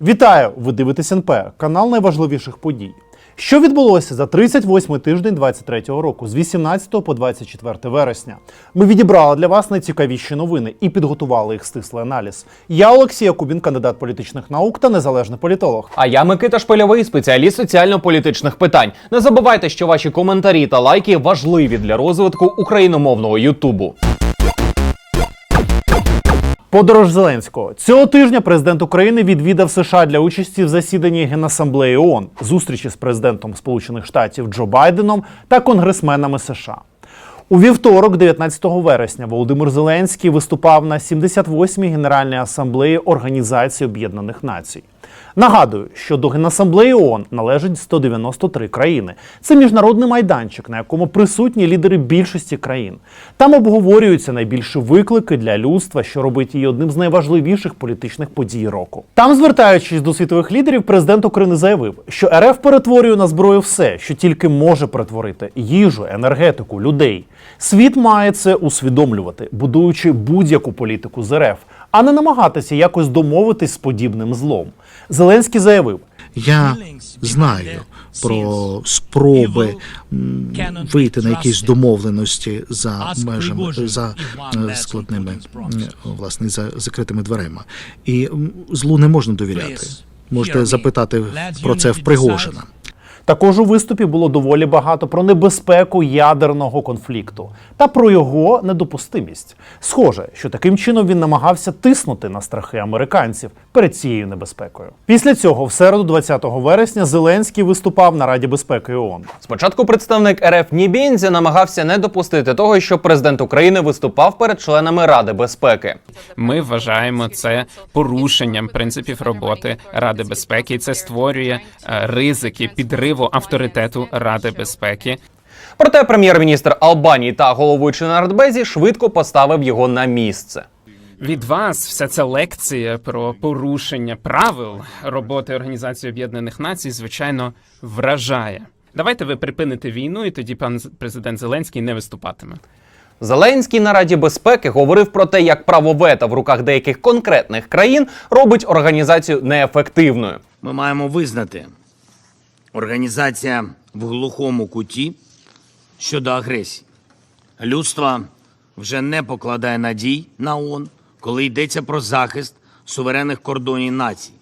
Вітаю! Ви дивитесь НП, канал найважливіших подій. Що відбулося за 38-й тиждень 23-го року з 18 по 24 вересня? Ми відібрали для вас найцікавіші новини і підготували їх стислий аналіз. Я Олексій Якубін, кандидат політичних наук та незалежний політолог. А я Микита Шпильовий, спеціаліст соціально-політичних питань. Не забувайте, що ваші коментарі та лайки важливі для розвитку україномовного Ютубу. Подорож Зеленського цього тижня президент України відвідав США для участі в засіданні Генасамблеї ООН, зустрічі з президентом Сполучених Штатів Джо Байденом та конгресменами США. У вівторок, 19 вересня, Володимир Зеленський виступав на 78-й Генеральній асамблеї Організації Об'єднаних Націй. Нагадую, що до Генасамблеї ООН належить 193 країни. Це міжнародний майданчик, на якому присутні лідери більшості країн. Там обговорюються найбільші виклики для людства, що робить її одним з найважливіших політичних подій року. Там, звертаючись до світових лідерів, президент України заявив, що РФ перетворює на зброю все, що тільки може перетворити їжу, енергетику, людей. Світ має це усвідомлювати, будуючи будь-яку політику з РФ, а не намагатися якось домовитись з подібним злом. Зеленський заявив. Я знаю про спроби вийти на якісь домовленості за межами за е, складними власне за закритими дверима, і злу не можна довіряти. Можете запитати про це в Пригожина. Також у виступі було доволі багато про небезпеку ядерного конфлікту та про його недопустимість. Схоже, що таким чином він намагався тиснути на страхи американців перед цією небезпекою. Після цього, в середу, 20 вересня, Зеленський виступав на Раді безпеки ООН. Спочатку представник РФ Нібінзі намагався не допустити того, що президент України виступав перед членами Ради безпеки. Ми вважаємо це порушенням принципів роботи Ради безпеки. і Це створює е, ризики підриву авторитету Ради безпеки. Проте прем'єр-міністр Албанії та головуючий на Радбезі швидко поставив його на місце. Від вас вся ця лекція про порушення правил роботи Організації Об'єднаних Націй, звичайно, вражає. Давайте ви припините війну, і тоді пан президент Зеленський не виступатиме. Зеленський на Раді безпеки говорив про те, як право вето в руках деяких конкретних країн робить організацію неефективною. Ми маємо визнати, організація в глухому куті щодо агресії. Людство вже не покладає надій на ООН, коли йдеться про захист суверенних кордонів націй.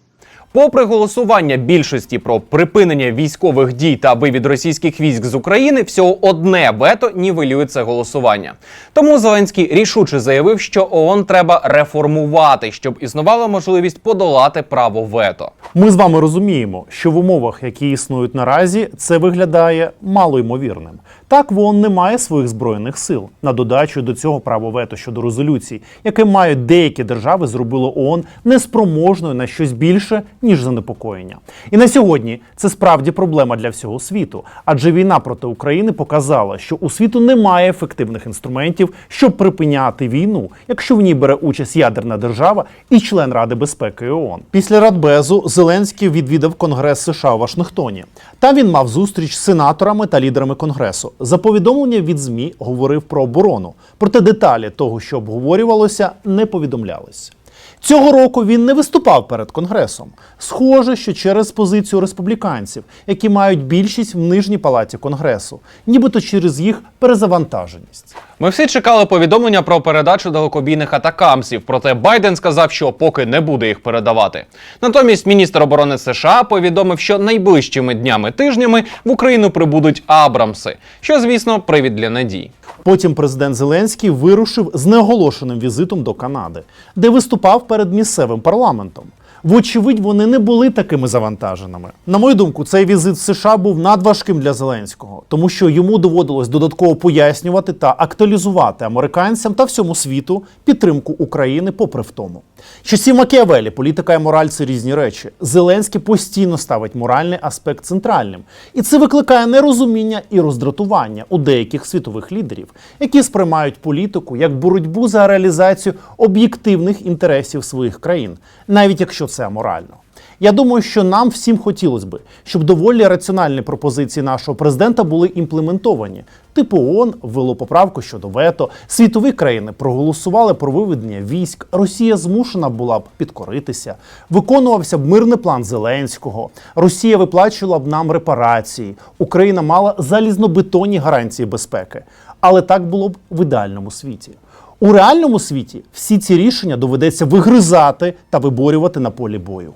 Попри голосування більшості про припинення військових дій та вивід російських військ з України, всього одне вето нівелює це голосування. Тому Зеленський рішуче заявив, що ООН треба реформувати, щоб існувала можливість подолати право вето. Ми з вами розуміємо, що в умовах, які існують наразі, це виглядає малоймовірним. Так, в ООН немає своїх збройних сил. На додачу до цього право вето щодо резолюцій, яке мають деякі держави, зробило ООН неспроможною на щось більше ніж занепокоєння. І на сьогодні це справді проблема для всього світу, адже війна проти України показала, що у світу немає ефективних інструментів, щоб припиняти війну, якщо в ній бере участь ядерна держава і член Ради безпеки ООН. Після Радбезу Зеленський відвідав Конгрес США у Вашингтоні. Там він мав зустріч з сенаторами та лідерами конгресу. За повідомлення від ЗМІ говорив про оборону, проте деталі того, що обговорювалося, не повідомлялись. Цього року він не виступав перед конгресом. Схоже, що через позицію республіканців, які мають більшість в нижній палаті конгресу, нібито через їх перезавантаженість. Ми всі чекали повідомлення про передачу далекобійних атакамсів, проте Байден сказав, що поки не буде їх передавати. Натомість міністр оборони США повідомив, що найближчими днями тижнями в Україну прибудуть Абрамси, що, звісно, привід для надій. Потім президент Зеленський вирушив з неоголошеним візитом до Канади, де виступав перед місцевим парламентом. Вочевидь, вони не були такими завантаженими. На мою думку, цей візит в США був надважким для Зеленського, тому що йому доводилось додатково пояснювати та актуалізувати американцям та всьому світу підтримку України, попри втому. Часів Макіавелі, політика і мораль це різні речі. Зеленський постійно ставить моральний аспект центральним, і це викликає нерозуміння і роздратування у деяких світових лідерів, які сприймають політику як боротьбу за реалізацію об'єктивних інтересів своїх країн, навіть якщо це аморально. Я думаю, що нам всім хотілося би, щоб доволі раціональні пропозиції нашого президента були імплементовані. Типу ООН ввело поправку щодо вето, світові країни проголосували про виведення військ. Росія змушена була б підкоритися, виконувався б мирний план Зеленського. Росія виплачувала б нам репарації. Україна мала залізнобетонні гарантії безпеки. Але так було б в ідеальному світі. У реальному світі всі ці рішення доведеться вигризати та виборювати на полі бою.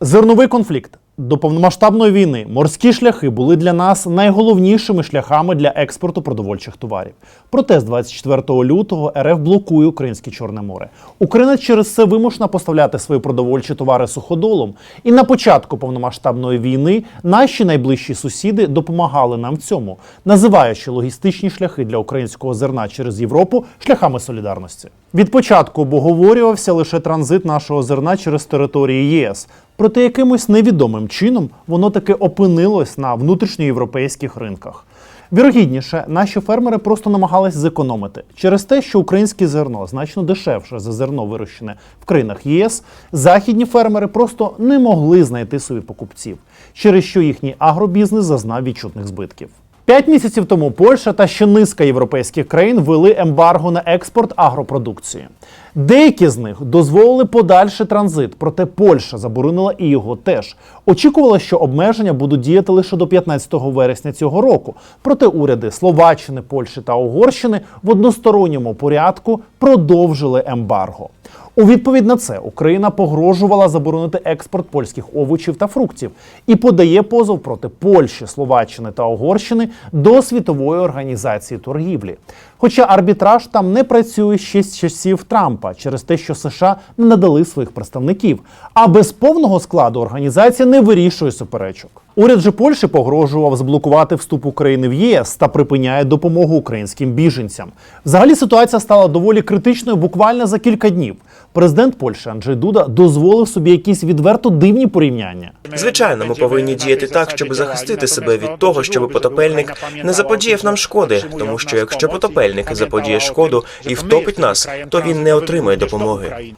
Зерновий конфлікт. До повномасштабної війни морські шляхи були для нас найголовнішими шляхами для експорту продовольчих товарів. Проте з 24 лютого РФ блокує українське Чорне море. Україна через це вимушена поставляти свої продовольчі товари суходолом. І на початку повномасштабної війни наші найближчі сусіди допомагали нам в цьому, називаючи логістичні шляхи для українського зерна через Європу шляхами солідарності. Від початку обговорювався лише транзит нашого зерна через території ЄС. Проте якимось невідомим чином воно таки опинилось на внутрішньоєвропейських ринках. Вірогідніше, наші фермери просто намагались зекономити через те, що українське зерно значно дешевше за зерно, вирощене в країнах ЄС. Західні фермери просто не могли знайти собі покупців, через що їхній агробізнес зазнав відчутних збитків. П'ять місяців тому Польща та ще низка європейських країн ввели ембарго на експорт агропродукції. Деякі з них дозволили подальший транзит, проте Польща заборонила і його теж. Очікувала, що обмеження будуть діяти лише до 15 вересня цього року. Проте уряди Словаччини, Польщі та Угорщини в односторонньому порядку продовжили ембарго. У відповідь на це Україна погрожувала заборонити експорт польських овочів та фруктів і подає позов проти Польщі, Словаччини та Угорщини до світової організації торгівлі. Хоча арбітраж там не працює ще з часів Трампа через те, що США не надали своїх представників. А без повного складу організація не вирішує суперечок. Уряд же Польщі погрожував заблокувати вступ України в ЄС та припиняє допомогу українським біженцям. Взагалі ситуація стала доволі критичною буквально за кілька днів. Президент Польщі Анджей Дуда дозволив собі якісь відверто дивні порівняння. Звичайно, ми повинні діяти так, щоб захистити себе від того, щоб потопельник не заподіяв нам шкоди, тому що якщо потопельник заподіє шкоду і втопить нас, то він не отримає допомоги.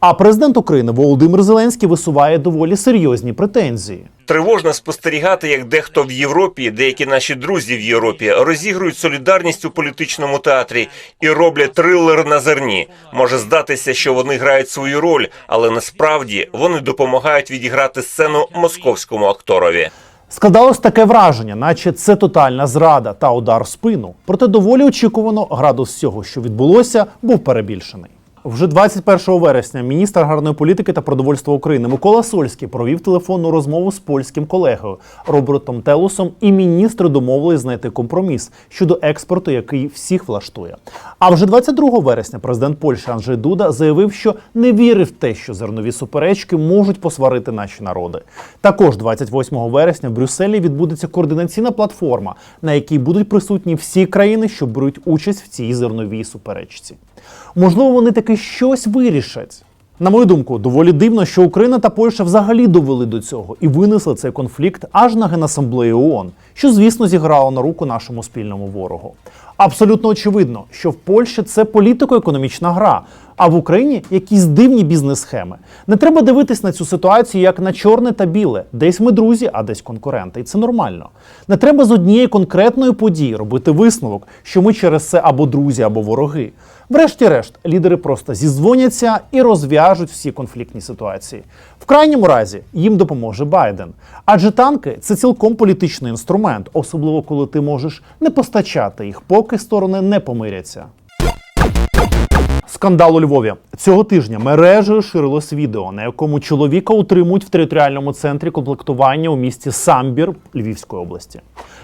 А президент України Володимир Зеленський висуває доволі серйозні претензії. Тривожно спостерігати, як дехто в Європі, деякі наші друзі в Європі розігрують солідарність у політичному театрі і роблять трилер на зерні. Може здатися, що вони грають свою роль, але насправді вони допомагають відіграти сцену московському акторові. Складалось таке враження, наче це тотальна зрада та удар в спину. Проте доволі очікувано градус всього, що відбулося, був перебільшений. Вже 21 вересня міністр аграрної політики та продовольства України Микола Сольський провів телефонну розмову з польським колегою Робертом Телусом, і міністри домовились знайти компроміс щодо експорту, який всіх влаштує. А вже 22 вересня президент Польщі Анджей Дуда заявив, що не вірив в те, що зернові суперечки можуть посварити наші народи. Також 28 вересня в Брюсселі відбудеться координаційна платформа, на якій будуть присутні всі країни, що беруть участь в цій зерновій суперечці. Можливо, вони таки щось вирішать. На мою думку, доволі дивно, що Україна та Польща взагалі довели до цього і винесли цей конфлікт аж на Генасамблею ООН, що, звісно, зіграло на руку нашому спільному ворогу. Абсолютно очевидно, що в Польщі це політико-економічна гра, а в Україні якісь дивні бізнес-схеми. Не треба дивитись на цю ситуацію як на чорне та біле. Десь ми друзі, а десь конкуренти. І це нормально. Не треба з однієї конкретної події робити висновок, що ми через це або друзі, або вороги. Врешті-решт, лідери просто зізвоняться і розв'яжуть всі конфліктні ситуації. В крайньому разі їм допоможе Байден. Адже танки це цілком політичний інструмент, особливо коли ти можеш не постачати їх, поки сторони не помиряться. Скандал у Львові цього тижня мережею ширилось відео, на якому чоловіка утримують в територіальному центрі комплектування у місті Самбір Львівської області.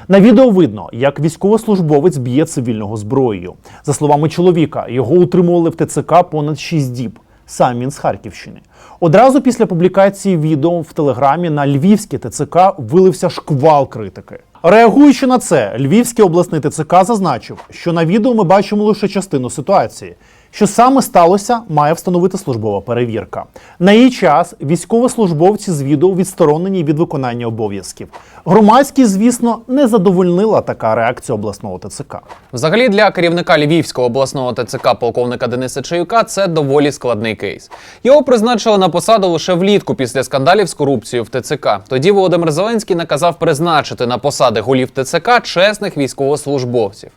На відео видно, як військовослужбовець б'є цивільного зброєю. За словами чоловіка, його утримували в ТЦК понад 6 діб. Сам він з Харківщини. Одразу після публікації відео в телеграмі на львівське ТЦК вилився шквал критики. Реагуючи на це, Львівський обласний ТЦК зазначив, що на відео ми бачимо лише частину ситуації. Що саме сталося, має встановити службова перевірка. На її час військовослужбовці з відео відсторонені від виконання обов'язків. Громадськість, звісно, не задовольнила така реакція обласного ТЦК. Взагалі для керівника Львівського обласного ТЦК полковника Дениса Чаюка це доволі складний кейс. Його призначили на посаду лише влітку після скандалів з корупцією в ТЦК. Тоді Володимир Зеленський наказав призначити на посади голів ТЦК чесних військовослужбовців.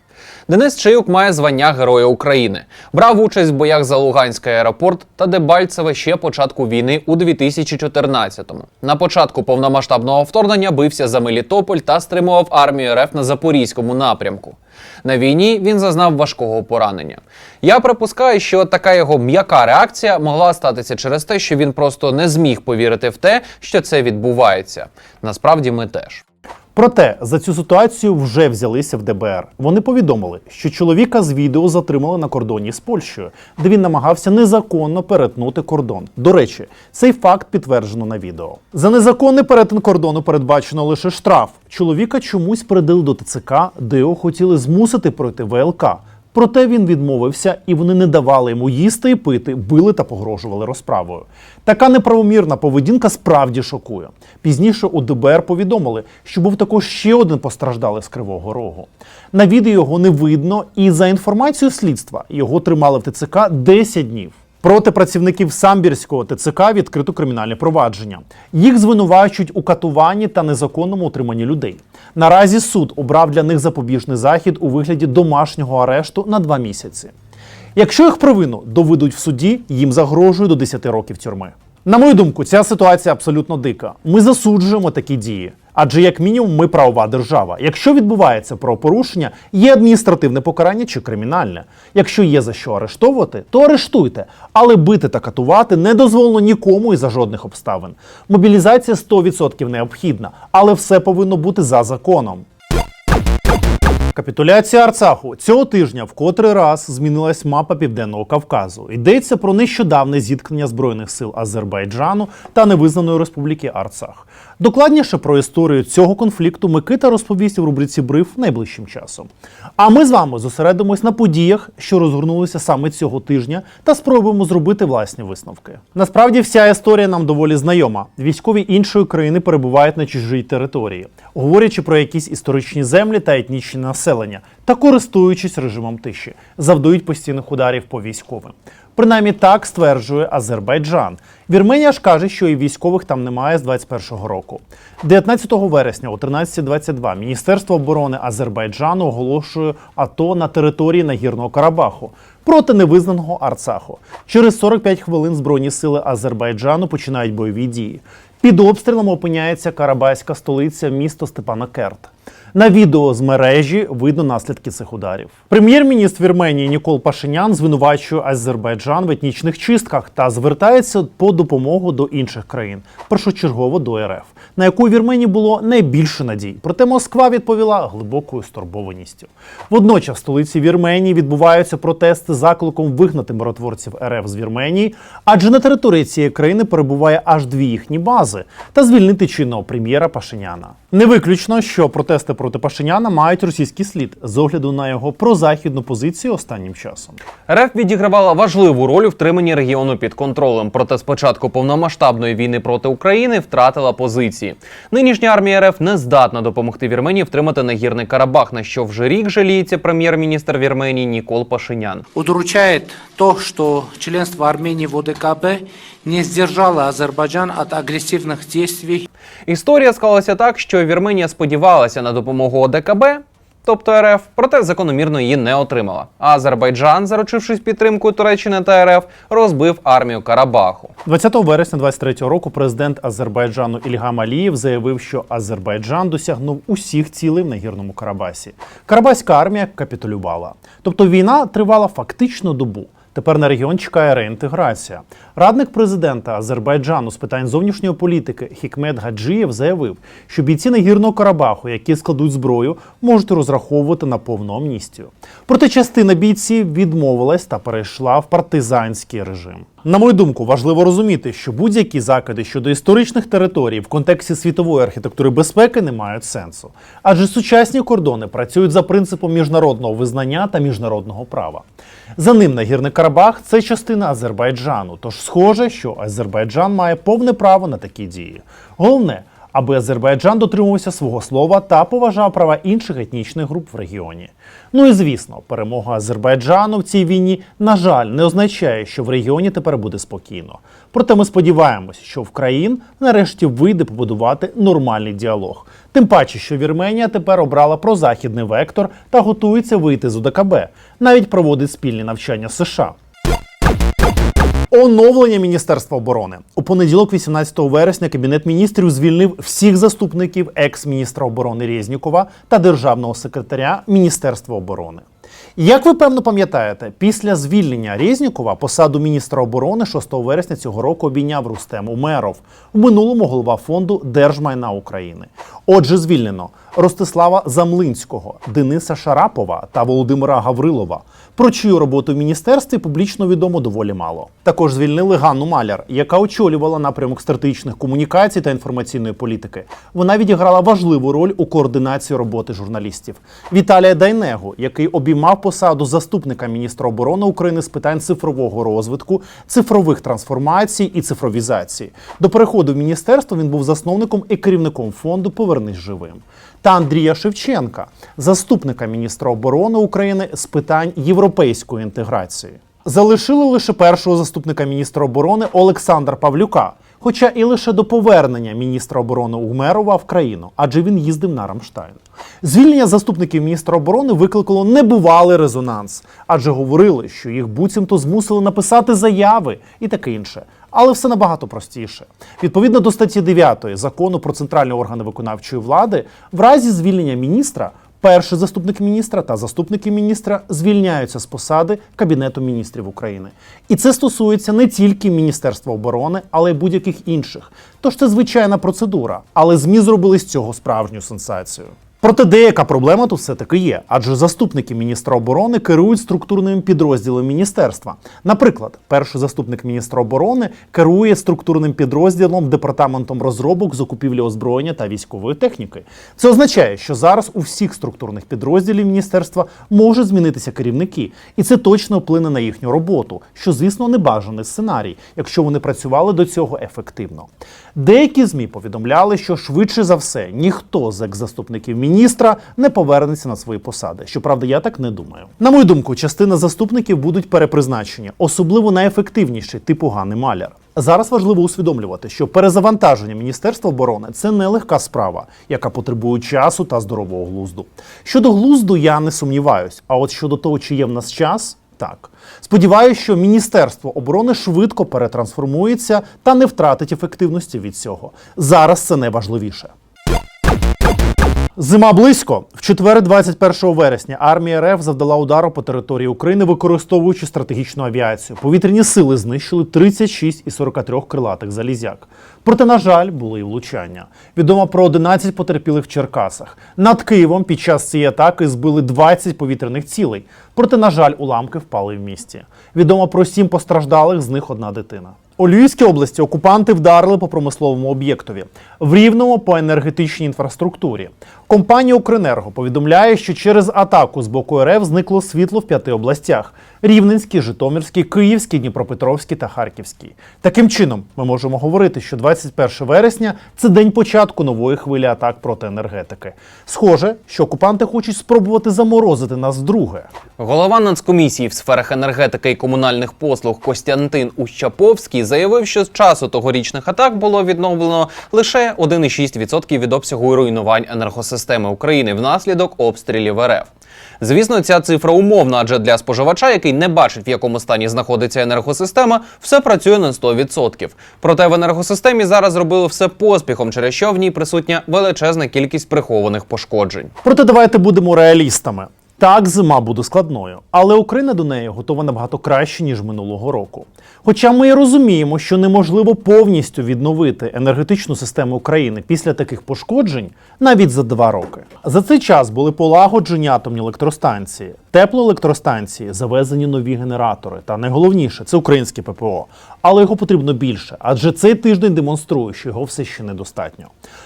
Денис Чаюк має звання Героя України, брав участь в боях за Луганський аеропорт та Дебальцеве ще початку війни у 2014-му. На початку повномасштабного вторгнення бився за Мелітополь та стримував армію РФ на запорізькому напрямку. На війні він зазнав важкого поранення. Я припускаю, що така його м'яка реакція могла статися через те, що він просто не зміг повірити в те, що це відбувається. Насправді ми теж. Проте за цю ситуацію вже взялися в ДБР. Вони повідомили, що чоловіка з відео затримали на кордоні з Польщею, де він намагався незаконно перетнути кордон. До речі, цей факт підтверджено на відео. За незаконний перетин кордону передбачено лише штраф. Чоловіка чомусь придали до ТЦК, де його хотіли змусити пройти ВЛК. Проте він відмовився, і вони не давали йому їсти і пити, били та погрожували розправою. Така неправомірна поведінка справді шокує. Пізніше у ДБР повідомили, що був також ще один постраждалий з Кривого Рогу. На відео його не видно, і за інформацією слідства його тримали в ТЦК 10 днів. Проти працівників самбірського ТЦК відкрито кримінальне провадження. Їх звинувачують у катуванні та незаконному утриманні людей. Наразі суд обрав для них запобіжний захід у вигляді домашнього арешту на два місяці. Якщо їх провину доведуть в суді, їм загрожує до 10 років тюрми. На мою думку, ця ситуація абсолютно дика. Ми засуджуємо такі дії. Адже як мінімум ми правова держава. Якщо відбувається правопорушення, є адміністративне покарання чи кримінальне. Якщо є за що арештовувати, то арештуйте. Але бити та катувати не дозволено нікому і за жодних обставин. Мобілізація 100% необхідна, але все повинно бути за законом. Капітуляція Арцаху цього тижня в котрий раз змінилась мапа Південного Кавказу. Йдеться про нещодавне зіткнення збройних сил Азербайджану та невизнаної республіки Арцах. Докладніше про історію цього конфлікту Микита розповість в рубриці Бриф найближчим часом. А ми з вами зосередимось на подіях, що розгорнулися саме цього тижня, та спробуємо зробити власні висновки. Насправді, вся історія нам доволі знайома. Військові іншої країни перебувають на чужій території, говорячи про якісь історичні землі та етнічні населення, та користуючись режимом тиші, завдають постійних ударів по військовим. Принаймні так стверджує Азербайджан. Вірменія ж каже, що і військових там немає з 21-го року. 19 вересня о 13.22 Міністерство оборони Азербайджану оголошує АТО на території Нагірного Карабаху проти невизнаного Арцаху. Через 45 хвилин збройні сили Азербайджану починають бойові дії. Під обстрілом опиняється карабаська столиця місто Степанакерт. На відео з мережі видно наслідки цих ударів. Прем'єр-міністр Вірменії Нікол Пашинян звинувачує Азербайджан в етнічних чистках та звертається по допомогу до інших країн, першочергово до РФ, на яку Вірменії було найбільше надій. Проте Москва відповіла глибокою стурбованістю. Водночас в столиці Вірменії відбуваються протести з закликом вигнати миротворців РФ з Вірменії, адже на території цієї країни перебуває аж дві їхні бази, та звільнити чинного прем'єра Пашиняна. Не виключно, що протести проти Пашиняна мають російський слід з огляду на його прозахідну позицію останнім часом. РФ відігравала важливу роль у втриманні регіону під контролем. Проте з початку повномасштабної війни проти України втратила позиції. Нинішня армія РФ не здатна допомогти Вірменії втримати нагірний Карабах, на що вже рік жаліється прем'єр-міністр Вірменії Нікол Пашинян. Удручает то, что членство Армении в ОДКБ не сдержало Азербайджан от агрессивных действий Історія склалася так, що Вірменія сподівалася на допомогу ОДКБ, тобто РФ, проте закономірно її не отримала. А Азербайджан, заручившись підтримкою Туреччини та РФ, розбив армію Карабаху. 20 вересня 23 року президент Азербайджану Ільгам Алієв заявив, що Азербайджан досягнув усіх цілей в нагірному Карабасі. Карабаська армія капітулювала. Тобто війна тривала фактично добу. Тепер на регіон чекає реінтеграція. Радник президента Азербайджану з питань зовнішньої політики Хікмет Гаджієв заявив, що бійці нагірного Карабаху, які складуть зброю, можуть розраховувати на повну амністію. Проте частина бійців відмовилась та перейшла в партизанський режим. На мою думку, важливо розуміти, що будь-які закиди щодо історичних територій в контексті світової архітектури безпеки не мають сенсу, адже сучасні кордони працюють за принципом міжнародного визнання та міжнародного права. За ним Нагірний Карабах це частина Азербайджану, тож схоже, що Азербайджан має повне право на такі дії. Головне, аби Азербайджан дотримувався свого слова та поважав права інших етнічних груп в регіоні. Ну і звісно, перемога Азербайджану в цій війні, на жаль, не означає, що в регіоні тепер буде спокійно. Проте ми сподіваємось, що в країн нарешті вийде побудувати нормальний діалог. Тим паче, що Вірменія тепер обрала прозахідний вектор та готується вийти з УДКБ, навіть проводить спільні навчання з США. Оновлення Міністерства оборони у понеділок, 18 вересня, кабінет міністрів звільнив всіх заступників екс-міністра оборони Резнікова та державного секретаря Міністерства оборони. Як ви певно пам'ятаєте, після звільнення Резнікова посаду міністра оборони 6 вересня цього року обійняв Рустем Умеров, в минулому голова фонду Держмайна України. Отже, звільнено Ростислава Замлинського, Дениса Шарапова та Володимира Гаврилова. Про чию роботу в міністерстві публічно відомо доволі мало. Також звільнили Ганну Маляр, яка очолювала напрямок стратегічних комунікацій та інформаційної політики. Вона відіграла важливу роль у координації роботи журналістів. Віталія Дайнегу, який обіймав посаду заступника міністра оборони України з питань цифрового розвитку, цифрових трансформацій і цифровізації. До переходу в міністерство він був засновником і керівником фонду Повернись живим. Та Андрія Шевченка, заступника міністра оборони України з питань європейської інтеграції. Залишили лише першого заступника міністра оборони Олександра Павлюка, хоча і лише до повернення міністра оборони Умерова в країну, адже він їздив на Рамштайн. Звільнення заступників міністра оборони викликало небувалий резонанс, адже говорили, що їх буцімто змусили написати заяви і таке інше. Але все набагато простіше. Відповідно до статті 9 закону про центральні органи виконавчої влади, в разі звільнення міністра перший заступник міністра та заступники міністра звільняються з посади Кабінету міністрів України. І це стосується не тільки Міністерства оборони, але й будь-яких інших. Тож це звичайна процедура, але ЗМІ зробили з цього справжню сенсацію. Проте деяка проблема тут все-таки є, адже заступники міністра оборони керують структурними підрозділами міністерства. Наприклад, перший заступник міністра оборони керує структурним підрозділом департаментом розробок, закупівлі озброєння та військової техніки. Це означає, що зараз у всіх структурних підрозділів міністерства можуть змінитися керівники, і це точно вплине на їхню роботу, що, звісно, не бажаний сценарій, якщо вони працювали до цього ефективно. Деякі змі повідомляли, що швидше за все ніхто з екс-заступників міністра не повернеться на свої посади. Щоправда, я так не думаю. На мою думку, частина заступників будуть перепризначені, особливо найефективніші, типу Гани Маляр. Зараз важливо усвідомлювати, що перезавантаження Міністерства оборони це не легка справа, яка потребує часу та здорового глузду. Щодо глузду, я не сумніваюсь. А от щодо того, чи є в нас час, так. Сподіваюся, що Міністерство оборони швидко перетрансформується та не втратить ефективності від цього. Зараз це найважливіше. Зима близько. В четвер, 21 вересня, армія РФ завдала удару по території України, використовуючи стратегічну авіацію. Повітряні сили знищили 36 із 43 крилатих залізяк. Проте, на жаль, були і влучання. Відомо про 11 потерпілих в Черкасах. Над Києвом під час цієї атаки збили 20 повітряних цілей. Проте, на жаль, уламки впали в місті. Відомо про сім постраждалих, з них одна дитина. У Львівській області окупанти вдарили по промисловому об'єктові, в Рівному по енергетичній інфраструктурі. Компанія Укренерго повідомляє, що через атаку з боку РФ зникло світло в п'яти областях: Рівненській, Житомирській, Київській, Дніпропетровській та Харківській. Таким чином, ми можемо говорити, що 21 вересня це день початку нової хвилі атак проти енергетики. Схоже, що окупанти хочуть спробувати заморозити нас вдруге. Голова Нацкомісії в сферах енергетики і комунальних послуг Костянтин Ущаповський заявив, що з часу тогорічних атак було відновлено лише 1,6% від обсягу руйнувань енергосистеми України внаслідок обстрілів РФ. Звісно, ця цифра умовна, адже для споживача, який не бачить, в якому стані знаходиться енергосистема, все працює на 100%. Проте в енергосистемі зараз зробили все поспіхом, через що в ній присутня величезна кількість прихованих пошкоджень. Проте давайте будемо реалістами. Так, зима буде складною, але Україна до неї готова набагато краще ніж минулого року. Хоча ми розуміємо, що неможливо повністю відновити енергетичну систему України після таких пошкоджень навіть за два роки. За цей час були полагоджені атомні електростанції. Теплоелектростанції завезені нові генератори. Та найголовніше це українське ППО. Але його потрібно більше, адже цей тиждень демонструє, що його все ще недостатньо.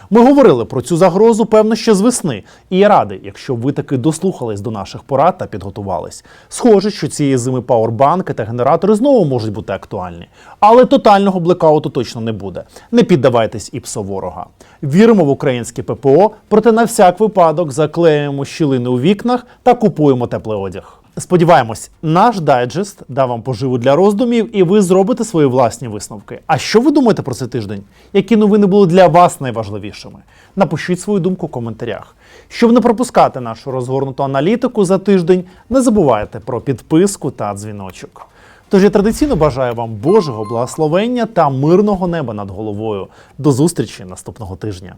Ми говорили про цю загрозу, певно, ще з весни. І я радий, якщо ви таки дослухались до наших порад та підготувались. Схоже, що цієї зими пауербанки та генератори знову можуть бути актуальні. Але тотального блекауту точно не буде. Не піддавайтесь і псо ворога. Віримо в українське ППО, проте на всяк випадок заклеюємо щілини у вікнах та купуємо теплий одяг. Сподіваємось, наш дайджест дав вам поживу для роздумів, і ви зробите свої власні висновки. А що ви думаєте про цей тиждень? Які новини були для вас найважливішими? Напишіть свою думку в коментарях. Щоб не пропускати нашу розгорнуту аналітику за тиждень, не забувайте про підписку та дзвіночок. Тож я традиційно бажаю вам Божого благословення та мирного неба над головою. До зустрічі наступного тижня.